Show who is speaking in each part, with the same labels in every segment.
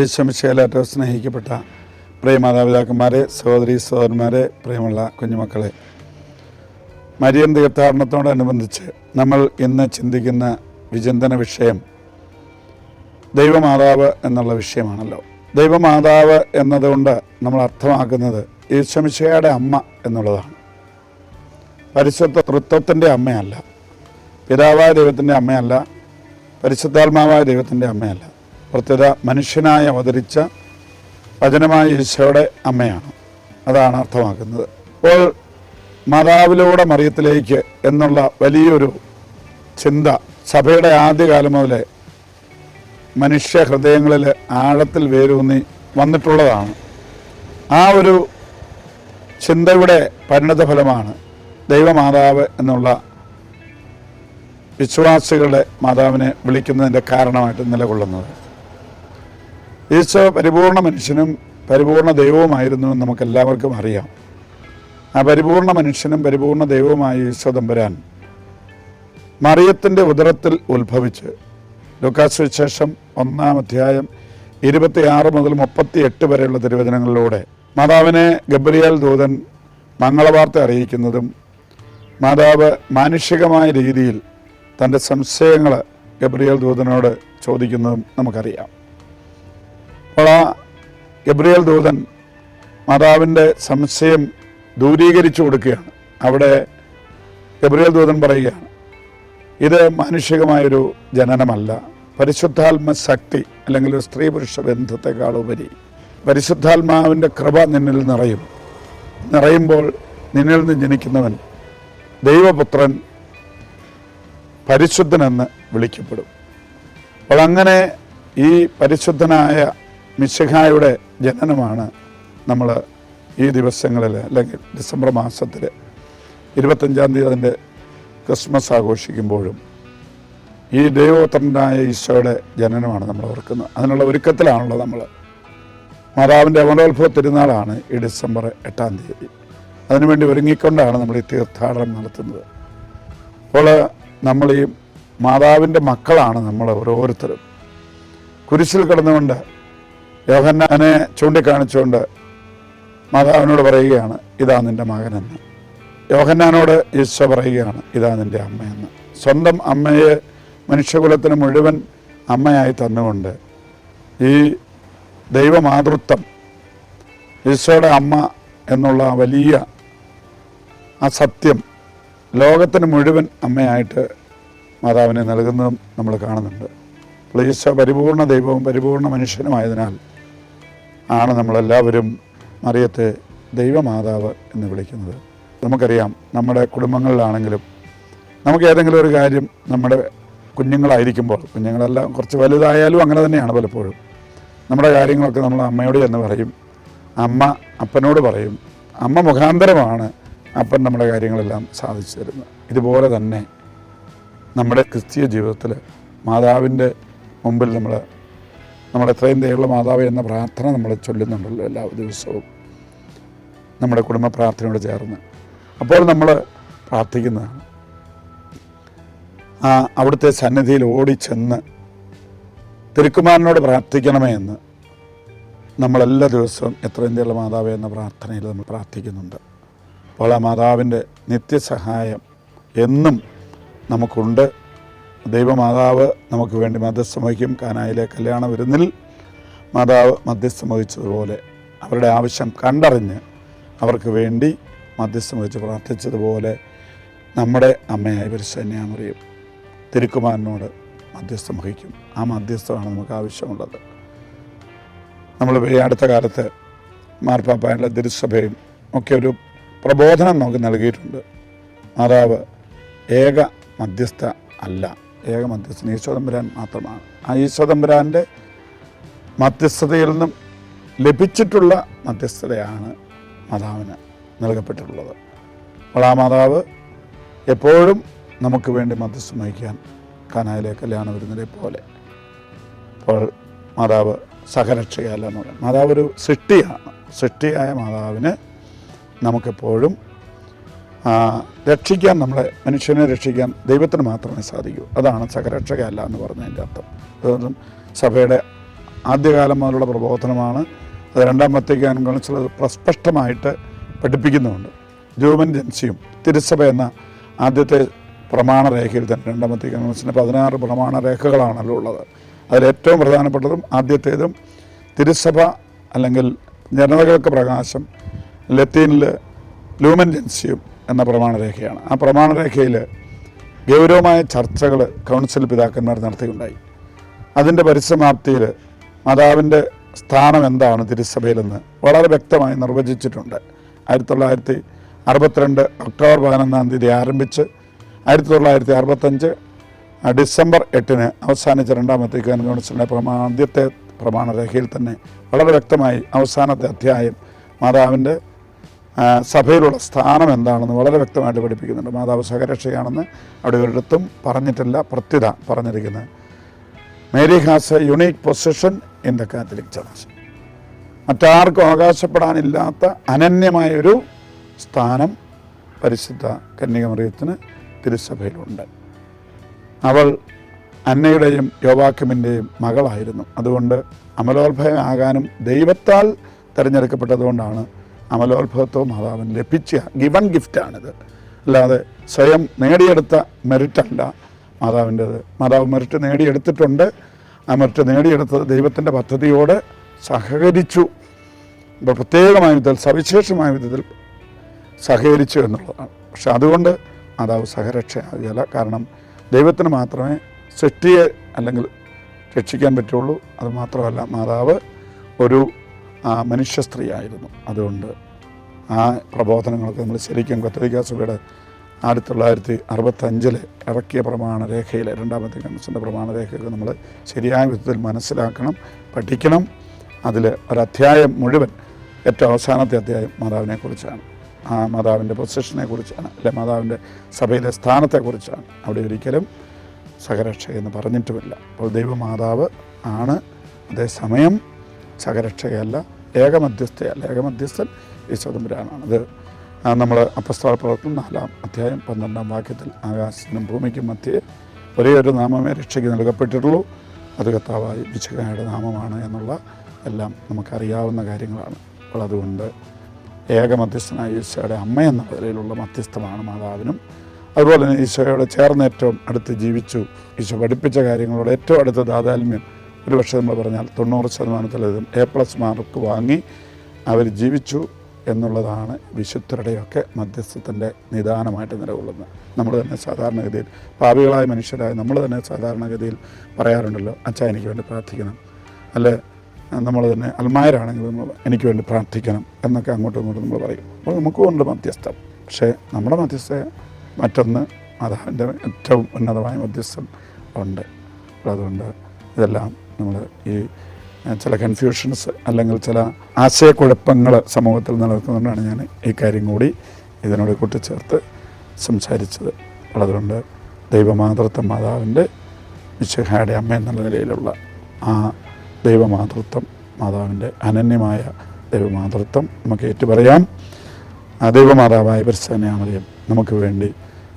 Speaker 1: യേശുമിശേലാറ്റോ സ്നേഹിക്കപ്പെട്ട പ്രിയ മാതാപിതാക്കന്മാരെ സഹോദരി സഹോദരന്മാരെ പ്രിയമുള്ള കുഞ്ഞുമക്കളെ. മരിയൻ തീർത്ഥാടനത്തോടനുബന്ധിച്ച് നമ്മൾ ഇന്ന് ചിന്തിക്കുന്ന വിചിന്തന വിഷയം ദൈവമാതാവ് എന്നുള്ള വിഷയമാണല്ലോ. ദൈവമാതാവ് എന്നതുകൊണ്ട് നമ്മൾ അർത്ഥമാക്കുന്നത് യേശുമിശയുടെ അമ്മ എന്നുള്ളതാണ്. പരിശുദ്ധ തൃത്വത്തിന്റെ അമ്മയല്ല പിതാവായ ദൈവത്തിന്റെ അമ്മയല്ല പരിശുദ്ധാത്മാവായ ദൈവത്തിന്റെ അമ്മയല്ല. പ്രത്യേക മനുഷ്യനായി അവതരിച്ച വചനമായ ഈശോയുടെ അമ്മയാണ്. അതാണ് അർത്ഥമാക്കുന്നത്. അപ്പോൾ മാതാവിലൂടെ മറിയത്തിലേക്ക് എന്നുള്ള വലിയൊരു ചിന്ത സഭയുടെ ആദ്യകാലം മുതലേ മനുഷ്യ ഹൃദയങ്ങളിൽ ആഴത്തിൽ വേരൂന്നി വന്നിട്ടുള്ളതാണ്. ആ ഒരു ചിന്തയുടെ പരിണതഫലമാണ് ദൈവമാതാവ് എന്നുള്ള വിശ്വാസികളുടെ മാതാവിനെ വിളിക്കുന്നതിന്റെ കാരണമായിട്ട് നിലകൊള്ളുന്നത്. ഈശോ പരിപൂർണ മനുഷ്യനും പരിപൂർണ ദൈവവുമായിരുന്നു എന്ന് നമുക്കെല്ലാവർക്കും അറിയാം. ആ പരിപൂർണ മനുഷ്യനും പരിപൂർണ ദൈവവുമായ ഈശോ തമ്പുരാൻ മറിയത്തിന്റെ ഉദരത്തിൽ ഉത്ഭവിച്ച് ലൂക്കാസ് വിശേഷം ഒന്നാം അധ്യായം ഇരുപത്തിയാറ് മുതൽ മുപ്പത്തി എട്ട് വരെയുള്ള തിരുവചനങ്ങളിലൂടെ മാതാവിനെ ഗബ്രിയാൽ ദൂതൻ മംഗളവാർത്ത അറിയിക്കുന്നതും മാതാവ് മാനുഷികമായ രീതിയിൽ തന്റെ സംശയങ്ങൾ ഗബ്രിയാൽ ദൂതനോട് ചോദിക്കുന്നതും നമുക്കറിയാം. അപ്പോൾ ആ ഗബ്രിയേൽ ദൂതൻ മാതാവിന്റെ സംശയം ദൂരീകരിച്ചു കൊടുക്കുകയാണ്. അവിടെ ഗബ്രിയേൽ ദൂതൻ പറയുകയാണ് ഇത് മാനുഷികമായൊരു ജനനമല്ല. പരിശുദ്ധാത്മ ശക്തി അല്ലെങ്കിൽ ഒരു സ്ത്രീ പുരുഷ ബന്ധത്തെക്കാൾ ഉപരി പരിശുദ്ധാത്മാവിന്റെ കൃപ നിന്നിൽ നിറയും. നിറയുമ്പോൾ നിന്നിൽ നിന്ന് ജനിക്കുന്നവൻ ദൈവപുത്രൻ പരിശുദ്ധനെന്ന് വിളിക്കപ്പെടും. അപ്പോൾ അങ്ങനെ ഈ പരിശുദ്ധനായ മിശിഹായുടെ ജനനമാണ് നമ്മൾ ഈ ദിവസങ്ങളിൽ അല്ലെങ്കിൽ ഡിസംബർ മാസത്തിൽ ഇരുപത്തഞ്ചാം തീയതി അതിന്റെ ക്രിസ്മസ് ആഘോഷിക്കുമ്പോഴും ഈ ദൈവോത്രനായ ഈശോയുടെ ജനനമാണ് നമ്മൾ ഓർക്കുന്നത്. അതിനുള്ള ഒരുക്കത്തിലാണല്ലോ നമ്മൾ മാതാവിന്റെ അമരോത്ഭവ തിരുനാളാണ് ഈ ഡിസംബർ എട്ടാം തീയതി. അതിനുവേണ്ടി ഒരുങ്ങിക്കൊണ്ടാണ് നമ്മൾ ഈ തീർത്ഥാടനം നടത്തുന്നത്. അപ്പോൾ നമ്മൾ ഈ മാതാവിന്റെ മക്കളാണ് നമ്മൾ ഓരോരുത്തരും. കുരിശിൽ കിടന്നുകൊണ്ട് യോഹന്നാനെ ചൂണ്ടിക്കാണിച്ചുകൊണ്ട് മാതാവിനോട് പറയുകയാണ് ഇതാ നിന്റെ മകനെന്ന്. യോഹന്നാനോട് ഈശോ പറയുകയാണ് ഇതാ നിന്റെ അമ്മയെന്ന്. സ്വന്തം അമ്മയെ മനുഷ്യകുലത്തിന് മുഴുവൻ അമ്മയായി തന്നുകൊണ്ട് ഈ ദൈവമാതൃത്വം ഈശോയുടെ അമ്മ എന്നുള്ള വലിയ ആ സത്യം ലോകത്തിന് മുഴുവൻ അമ്മയായിട്ട് മാതാവിനെ നൽകുന്നതും നമ്മൾ കാണുന്നുണ്ട്. യേശോ പരിപൂർണ ദൈവവും പരിപൂർണ മനുഷ്യനുമായതിനാൽ ആണ് നമ്മളെല്ലാവരും മറിയത്തെ ദൈവമാതാവ് എന്ന് വിളിക്കുന്നത്. നമുക്കറിയാം നമ്മുടെ കുടുംബങ്ങളിലാണെങ്കിലും നമുക്ക് ഏതെങ്കിലും ഒരു കാര്യം നമ്മുടെ കുഞ്ഞുങ്ങളായിരിക്കുമ്പോൾ കുഞ്ഞുങ്ങളെല്ലാം കുറച്ച് വലുതായാലും അങ്ങനെ തന്നെയാണ് പലപ്പോഴും. നമ്മുടെ കാര്യങ്ങളൊക്കെ നമ്മൾ അമ്മയോട് എന്ന് പറയും അമ്മ അപ്പനോട് പറയും അമ്മ മുഖാന്തരമാണ് അപ്പൻ നമ്മുടെ കാര്യങ്ങളെല്ലാം സാധിച്ചു തരുന്നത്. ഇതുപോലെ തന്നെ നമ്മുടെ ക്രിസ്തീയ ജീവിതത്തിൽ മാതാവിന്റെ മുമ്പിൽ നമ്മൾ നമ്മുടെ എത്രയും ദയുള്ള മാതാവ് എന്ന പ്രാർത്ഥന നമ്മൾ ചൊല്ലുന്നുണ്ടല്ലോ എല്ലാ ദിവസവും. നമ്മുടെ കുടുംബ പ്രാർത്ഥനയോട് ചേർന്ന്. അപ്പോൾ നമ്മൾ പ്രാർത്ഥിക്കുന്നതാണ് ആ അവിടുത്തെ സന്നിധിയിൽ ഓടിച്ചെന്ന് തിരുക്കുമാരനോട് പ്രാർത്ഥിക്കണമേ എന്ന് നമ്മളെല്ലാ ദിവസവും എത്രയും ദയുള്ള മാതാവ് എന്ന പ്രാർത്ഥനയിൽ നമ്മൾ പ്രാർത്ഥിക്കുന്നുണ്ട്. അപ്പോൾ ആ മാതാവിന്റെ നിത്യസഹായം എന്നും നമുക്കുണ്ട്. ദൈവമാതാവ് നമുക്ക് വേണ്ടി മധ്യസ്ഥം വഹിക്കും. കാനായിലെ കല്യാണ വിരുന്നിൽ മാതാവ് മധ്യസ്ഥം വഹിച്ചതുപോലെ അവരുടെ ആവശ്യം കണ്ടറിഞ്ഞ് അവർക്ക് വേണ്ടി മധ്യസ്ഥം വഹിച്ച് പ്രാർത്ഥിച്ചതുപോലെ നമ്മുടെ അമ്മയായ പരിശന്യാമറിയും തിരുക്കുമാരനോട് മധ്യസ്ഥം വഹിക്കും. ആ മധ്യസ്ഥമാണ് നമുക്ക് ആവശ്യമുള്ളത്. നമ്മൾ ഈ അടുത്ത കാലത്ത് മാർപ്പാപ്പായുള്ള തിരുസഭയും ഒക്കെ ഒരു പ്രബോധനം നമുക്ക് നൽകിയിട്ടുണ്ട്. മാതാവ് ഏക മധ്യസ്ഥ അല്ല. ഏക മധ്യസ്ഥൻ ഈശോതമ്പുരാൻ മാത്രമാണ്. ആ ഈശോതമ്പുരാന്റെ മധ്യസ്ഥതയിൽ നിന്നും ലഭിച്ചിട്ടുള്ള മധ്യസ്ഥതയാണ് മാതാവിന് നൽകപ്പെട്ടിട്ടുള്ളത്. അപ്പോൾ ആ മാതാവ് എപ്പോഴും നമുക്ക് വേണ്ടി മധ്യസ്ഥം വഹിക്കാൻ കാനായിലെ കല്യാണ വരുന്നതേ പോലെ. അപ്പോൾ മാതാവ് സഹരക്ഷയല്ല എന്ന് പറയും. മാതാവ് ഒരു സൃഷ്ടിയാണ്. സൃഷ്ടിയായ മാതാവിന് നമുക്കെപ്പോഴും രക്ഷിക്കാൻ നമ്മളെ മനുഷ്യനെ രക്ഷിക്കാൻ ദൈവത്തിന് മാത്രമേ സാധിക്കൂ. അതാണ് സഹരക്ഷകയല്ല എന്ന് പറഞ്ഞതിന്റെ അർത്ഥം. അതുകൊണ്ടും സഭയുടെ ആദ്യകാലം മുതലുള്ള പ്രബോധനമാണ് അത് രണ്ടാം വത്തിക്കാൻ കൗൺസിൽ അത് പ്രസ്പഷ്ടമായിട്ട് പഠിപ്പിക്കുന്നുമുണ്ട്. ജൂമൻ ജൻസിയും തിരുസഭ എന്ന ആദ്യത്തെ പ്രമാണരേഖയിൽ തന്നെ രണ്ടാം വത്തിക്കാൻ കൗൺസിലിന്റെ പതിനാറ് പ്രമാണരേഖകളാണല്ലോ ഉള്ളത്. അതിലേറ്റവും പ്രധാനപ്പെട്ടതും ആദ്യത്തേതും തിരുസഭ അല്ലെങ്കിൽ ജനതകൾക്ക് പ്രകാശം ലത്തീനിൽ ലൂമൻ ജൻസിയും എന്ന പ്രമാണരേഖയാണ്. ആ പ്രമാണരേഖയിൽ ഗൗരവമായ ചർച്ചകൾ കൗൺസിൽ പിതാക്കന്മാർ നടത്തിയുണ്ടായി അതിന്റെ പരിസമാപ്തിയിൽ മാതാവിന്റെ സ്ഥാനം എന്താണ് തിരുസഭയിലെന്ന് വളരെ വ്യക്തമായി നിർവചിച്ചിട്ടുണ്ട്. ആയിരത്തി തൊള്ളായിരത്തി അറുപത്തിരണ്ട് ഒക്ടോബർ പതിനൊന്നാം തീയതി ആരംഭിച്ച് ആയിരത്തി തൊള്ളായിരത്തി അറുപത്തഞ്ച് ഡിസംബർ എട്ടിന് അവസാനിച്ച രണ്ടാമത്തെ കൗൺസിലിന്റെ പ്രമാ ആദ്യത്തെ പ്രമാണരേഖയിൽ തന്നെ വളരെ വ്യക്തമായി അവസാനത്തെ അധ്യായം മാതാവിന്റെ സഭയിലുള്ള സ്ഥാനം എന്താണെന്ന് വളരെ വ്യക്തമായിട്ട് പഠിപ്പിക്കുന്നുണ്ട്. മാതാവ് സഹരക്ഷയാണെന്ന് അവിടെ ഒരിടത്തും പറഞ്ഞിട്ടില്ല പ്രത്യുത പറഞ്ഞിരിക്കുന്നത് Mary has a unique position in the Catholic church. മറ്റാർക്കും അവകാശപ്പെടാനില്ലാത്ത അനന്യമായൊരു സ്ഥാനം പരിശുദ്ധ കന്യകമറിയത്തിന് തിരുസഭയിലുണ്ട്. അവൾ അന്നയുടെയും യോവാക്യമിന്റെയും മകളായിരുന്നു. അതുകൊണ്ട് അമലോത്ഭയമാകാനും ദൈവത്താൽ തിരഞ്ഞെടുക്കപ്പെട്ടതുകൊണ്ടാണ് അമലോത്ഭവത്വം മാതാവിന് ലഭിച്ച ഗിവൺ ഗിഫ്റ്റാണിത്. അല്ലാതെ സ്വയം നേടിയെടുത്ത മെറിറ്റല്ല മാതാവിന്റെത് മാതാവ് മെറിറ്റ് നേടിയെടുത്തിട്ടുണ്ട്. ആ മെറിറ്റ് നേടിയെടുത്തത് ദൈവത്തിന്റെ പദ്ധതിയോട് സഹകരിച്ചു. ഇപ്പോൾ പ്രത്യേകമായ വിധത്തിൽ സവിശേഷമായ വിധത്തിൽ സഹകരിച്ചു എന്നുള്ളതാണ്. പക്ഷെ അതുകൊണ്ട് മാതാവ് സഹരക്ഷയാകുകയില്ല. കാരണം ദൈവത്തിന് മാത്രമേ സൃഷ്ടിയെ അല്ലെങ്കിൽ രക്ഷിക്കാൻ പറ്റുള്ളൂ. അത് മാത്രമല്ല മാതാവ് ഒരു മനുഷ്യ സ്ത്രീയായിരുന്നു അതുകൊണ്ട് ആ പ്രബോധനങ്ങളൊക്കെ നമ്മൾ ശരിക്കും കത്തോലിക്ക സഭയുടെ ആയിരത്തി തൊള്ളായിരത്തി അറുപത്തഞ്ചിൽ ഇറക്കിയ പ്രമാണരേഖയിലെ രണ്ടാമത്തെ പ്രമാണ പ്രമാണരേഖയൊക്കെ നമ്മൾ ശരിയായ വിധത്തിൽ മനസ്സിലാക്കണം പഠിക്കണം. അതിൽ ഒരധ്യായം മുഴുവൻ ഏറ്റവും അവസാനത്തെ അധ്യായം മാതാവിനെക്കുറിച്ചാണ് ആ മാതാവിന്റെ പൊസിഷനെ കുറിച്ചാണ് അല്ലെ മാതാവിന്റെ സഭയിലെ സ്ഥാനത്തെക്കുറിച്ചാണ് അവിടെ ഒരിക്കലും സഹരക്ഷ എന്ന് പറഞ്ഞിട്ടുമില്ല. അപ്പോൾ ദൈവമാതാവ് ആണ് അതേസമയം സഹരക്ഷയല്ല ഏകമധ്യസ്ഥയല്ല. ഏകമധ്യസ്ഥൻ ഈ സ്വതന്ത്രനാണ് അത് നമ്മൾ അപ്പസ്ഥാന പ്രവർത്തനം നാലാം അധ്യായം പന്ത്രണ്ടാം വാക്യത്തിൽ ആകാശത്തിനും ഭൂമിക്കും മധ്യേ ഒരേ ഒരു നാമമേ രക്ഷയ്ക്ക് നൽകപ്പെട്ടിട്ടുള്ളൂ. അത് കർത്താവായി വിശുദ്ധനായുടെ നാമമാണ് എന്നുള്ള എല്ലാം നമുക്കറിയാവുന്ന കാര്യങ്ങളാണ്. അപ്പോൾ അതുകൊണ്ട് ഏക മധ്യസ്ഥനായ ഈശോയുടെ അമ്മ എന്ന നിലയിലുള്ള മധ്യസ്ഥമാണ് മാതാവിനും. അതുപോലെ തന്നെ ഈശോയോട് ചേർന്ന് ഏറ്റവും അടുത്ത് ജീവിച്ചു. ഈശോ പഠിപ്പിച്ച കാര്യങ്ങളോട് ഏറ്റവും അടുത്ത താതാത്മ്യം ഒരു പക്ഷേ നമ്മൾ പറഞ്ഞാൽ തൊണ്ണൂറ് ശതമാനത്തിലധികം എ പ്ലസ് മാർക്ക് വാങ്ങി അവർ ജീവിച്ചു എന്നുള്ളതാണ് വിശുദ്ധരുടെയൊക്കെ മധ്യസ്ഥത്തിന്റെ നിദാനമായിട്ട് നിലകൊള്ളുന്നത്. നമ്മൾ തന്നെ സാധാരണഗതിയിൽ പാപികളായ മനുഷ്യരായ നമ്മൾ തന്നെ സാധാരണഗതിയിൽ പറയാറുണ്ടല്ലോ അച്ഛാ എനിക്ക് വേണ്ടി പ്രാർത്ഥിക്കണം. അല്ലെ നമ്മൾ തന്നെ അൽമായരാണെങ്കിൽ നമ്മൾ എനിക്ക് വേണ്ടി പ്രാർത്ഥിക്കണം എന്നൊക്കെ അങ്ങോട്ടും ഇങ്ങോട്ടും നമ്മൾ പറയും. അപ്പോൾ നമുക്കും ഉണ്ട് മധ്യസ്ഥം. പക്ഷേ നമ്മുടെ മധ്യസ്ഥ മറ്റൊന്ന് അതാന്റെ ഏറ്റവും ഉന്നതമായ മധ്യസ്ഥം ഉണ്ട്. അപ്പോൾ അതുകൊണ്ട് ഇതെല്ലാം നമ്മൾ ഈ ചില കൺഫ്യൂഷൻസ് അല്ലെങ്കിൽ ചില ആശയക്കുഴപ്പങ്ങൾ സമൂഹത്തിൽ നിലനിൽക്കുന്നതുകൊണ്ടാണ് ഞാൻ ഈ കാര്യം കൂടി ഇതിനോട് കൂട്ടിച്ചേർത്ത് സംസാരിച്ചത്. അതുകൊണ്ട് ദൈവമാതൃത്വം മാതാവിന്റെ വിശുഹായുടെ അമ്മ എന്നുള്ള നിലയിലുള്ള ആ ദൈവമാതൃത്വം മാതാവിന്റെ അനന്യമായ ദൈവമാതൃത്വം നമുക്ക് ഏറ്റുപറയാം. ആ ദൈവമാതാവായ പരിസ്ഥാനയാമറിയം നമുക്ക് വേണ്ടി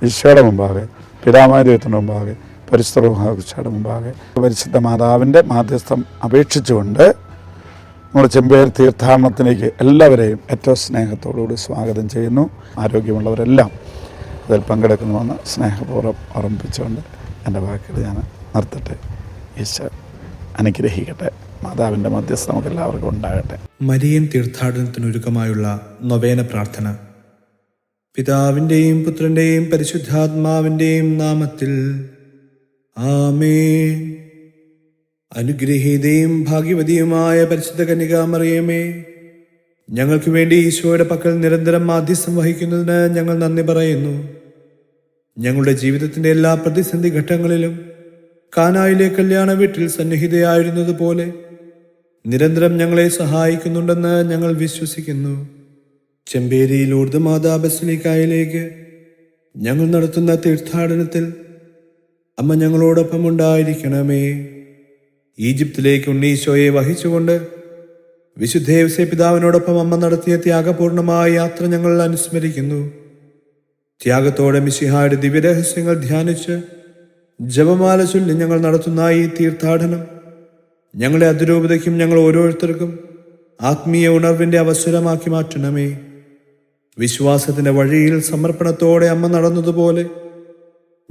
Speaker 1: ഈശോയുടെ മുമ്പാകെ പിതാവായ ദൈവത്തിന്റെ മുമ്പാകെ പരിശുദ്ധ മുമ്പാകെ പരിശുദ്ധ മാതാവിന്റെ മാധ്യസ്ഥം അപേക്ഷിച്ചുകൊണ്ട് നമ്മുടെ ചെമ്പേർ തീർത്ഥാടനത്തിലേക്ക് എല്ലാവരെയും ഏറ്റവും സ്നേഹത്തോടുകൂടി സ്വാഗതം ചെയ്യുന്നു. ആരോഗ്യമുള്ളവരെല്ലാം അതിൽ പങ്കെടുക്കണമെന്ന് സ്നേഹപൂർവം ഓർമ്മിപ്പിച്ചുകൊണ്ട് എന്റെ വാക്കുകൾ ഞാൻ നിർത്തട്ടെ. ഈശോ അനുഗ്രഹിക്കട്ടെ. മാതാവിന്റെ മധ്യസ്ഥ നമുക്ക് എല്ലാവർക്കും ഉണ്ടാകട്ടെ.
Speaker 2: മരിയൻ തീർത്ഥാടനത്തിനൊരുക്കമായുള്ള നൊവേന പ്രാർത്ഥന. പിതാവിന്റെയും പുത്രന്റെയും പരിശുദ്ധാത്മാവിന്റെയും നാമത്തിൽ ആമേൻ. അനുഗ്രഹീതയും ഭാഗ്യവതിയുമായ പരിശുദ്ധ കന്യകാമറിയമേ ഞങ്ങൾക്ക് വേണ്ടി ഈശോയുടെ പക്കൽ നിരന്തരം മാധ്യസ്ഥം വഹിക്കുന്നതിന് ഞങ്ങൾ നന്ദി പറയുന്നു. ഞങ്ങളുടെ ജീവിതത്തിന്റെ എല്ലാ പ്രതിസന്ധി ഘട്ടങ്ങളിലും കാനായിലെ കല്യാണ വീട്ടിൽ സന്നിഹിതയായിരുന്നതുപോലെ നിരന്തരം ഞങ്ങളെ സഹായിക്കുന്നുണ്ടെന്ന് ഞങ്ങൾ വിശ്വസിക്കുന്നു. ചെമ്പേരിയിൽ ഊർദ്ധമാതാ ഞങ്ങൾ നടത്തുന്ന തീർത്ഥാടനത്തിൽ അമ്മ ഞങ്ങളോടൊപ്പം ഉണ്ടായിരിക്കണമേ ഈജിപ്തിലേക്ക് ഉണ്ണീശോയെ വഹിച്ചുകൊണ്ട് വിശുദ്ധേവസെ പിതാവിനോടൊപ്പം അമ്മ നടത്തിയ ത്യാഗപൂർണമായ യാത്ര ഞങ്ങൾ അനുസ്മരിക്കുന്നു. ത്യാഗത്തോടെ മിശിഹായുടെ ദിവ്യരഹസ്യങ്ങൾ ധ്യാനിച്ച് ജപമാല ചൊല്ലി ഞങ്ങൾ നടത്തുന്ന ഈ തീർത്ഥാടനം ഞങ്ങളെ അതിരൂപതയ്ക്കും ഞങ്ങൾ ഓരോരുത്തർക്കും ആത്മീയ ഉണർവിന്റെ അവസരമാക്കി മാറ്റണമേ. വിശ്വാസത്തിന്റെ വഴിയിൽ സമർപ്പണത്തോടെ അമ്മ നടന്നതുപോലെ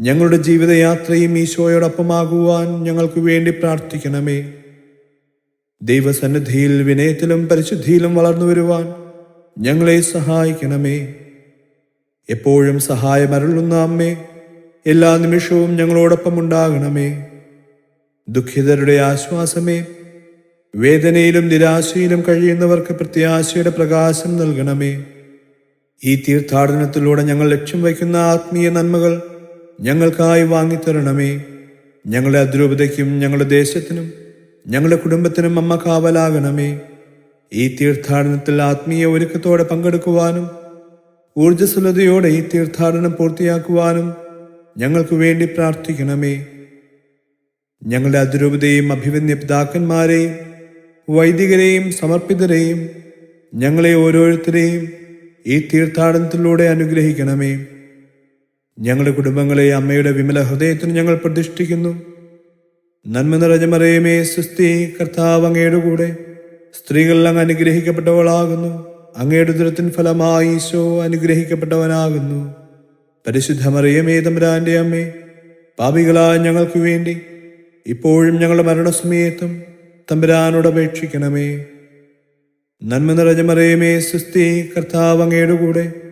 Speaker 2: ഞങ്ങളുടെ ജീവിതയാത്രയും ഈശോയോടൊപ്പമാകുവാൻ ഞങ്ങൾക്ക് വേണ്ടി പ്രാർത്ഥിക്കണമേ. ദൈവസന്നിധിയിൽ വിനയത്തിലും പരിശുദ്ധിയിലും വളർന്നു വരുവാൻ ഞങ്ങളെ സഹായിക്കണമേ. എപ്പോഴും സഹായമരുളുന്ന അമ്മേ എല്ലാ നിമിഷവും ഞങ്ങളോടൊപ്പം ഉണ്ടാകണമേ. ദുഃഖിതരുടെ ആശ്വാസമേ വേദനയിലും നിരാശയിലും കഴിയുന്നവർക്ക് പ്രത്യാശയുടെ പ്രകാശം നൽകണമേ. ഈ തീർത്ഥാടനത്തിലൂടെ ഞങ്ങൾ ലക്ഷ്യം വയ്ക്കുന്ന ആത്മീയ നന്മകൾ ഞങ്ങൾക്കായി വാങ്ങിത്തരണമേ. ഞങ്ങളുടെ അതിരൂപതയ്ക്കും ഞങ്ങളുടെ ദേശത്തിനും ഞങ്ങളുടെ കുടുംബത്തിനും അമ്മ കാവലാകണമേ. ഈ തീർത്ഥാടനത്തിൽ ആത്മീയ ഒരുക്കത്തോടെ പങ്കെടുക്കുവാനും ഊർജസ്വലതയോടെ ഈ തീർത്ഥാടനം പൂർത്തിയാക്കുവാനും ഞങ്ങൾക്ക് വേണ്ടി പ്രാർത്ഥിക്കണമേ. ഞങ്ങളുടെ അതിരൂപതയും അഭിവന്യ പിതാക്കന്മാരെയും വൈദികരെയും സമർപ്പിതരെയും ഞങ്ങളെ ഓരോരുത്തരെയും ഈ തീർത്ഥാടനത്തിലൂടെ അനുഗ്രഹിക്കണമേ. ഞങ്ങളുടെ കുടുംബങ്ങളെ അമ്മയുടെ വിമല ഹൃദയത്തിന് ഞങ്ങൾ പ്രതിഷ്ഠിക്കുന്നു. നന്മ നിറഞ്ഞ മറിയമേ സുസ്തി കർത്താവ് അങ്ങയുടെ കൂടെ. സ്ത്രീകളിൽ അങ്ങ് അനുഗ്രഹിക്കപ്പെട്ടവളാകുന്നു. അങ്ങയുടെ ദുരത്തിൻ ഫലമായി ഈശോ അനുഗ്രഹിക്കപ്പെട്ടവനാകുന്നു. പരിശുദ്ധ മറിയമേ തമ്പുരാന്റെ അമ്മേ പാപികളായ ഞങ്ങൾക്ക് വേണ്ടി ഇപ്പോഴും ഞങ്ങളുടെ മരണസമയത്തും തമ്പുരാനോട് അപേക്ഷിക്കണമേ. നന്മ നിറഞ്ഞ മറിയമേ സുസ്തി കർത്താവ് അങ്ങയുടെ കൂടെ.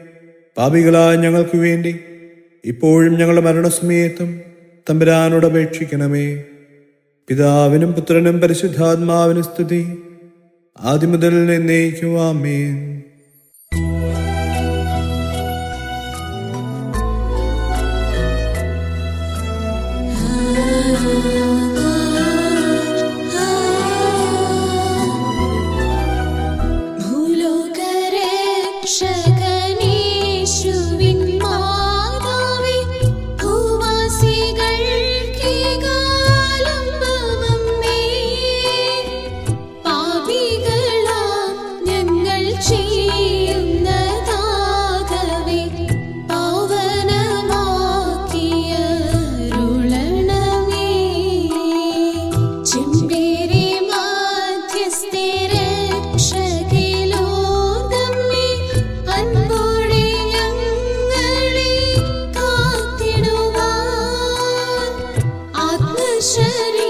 Speaker 2: പാപികളായ ഞങ്ങൾക്ക് വേണ്ടി ഇപ്പോഴും ഞങ്ങളുടെ മരണസമയത്തും തമ്പുരാനോട് അപേക്ഷിക്കണമേ. പിതാവിനും പുത്രനും പരിശുദ്ധാത്മാവിനും സ്തുതി. ആദ്യം മുതൽ Should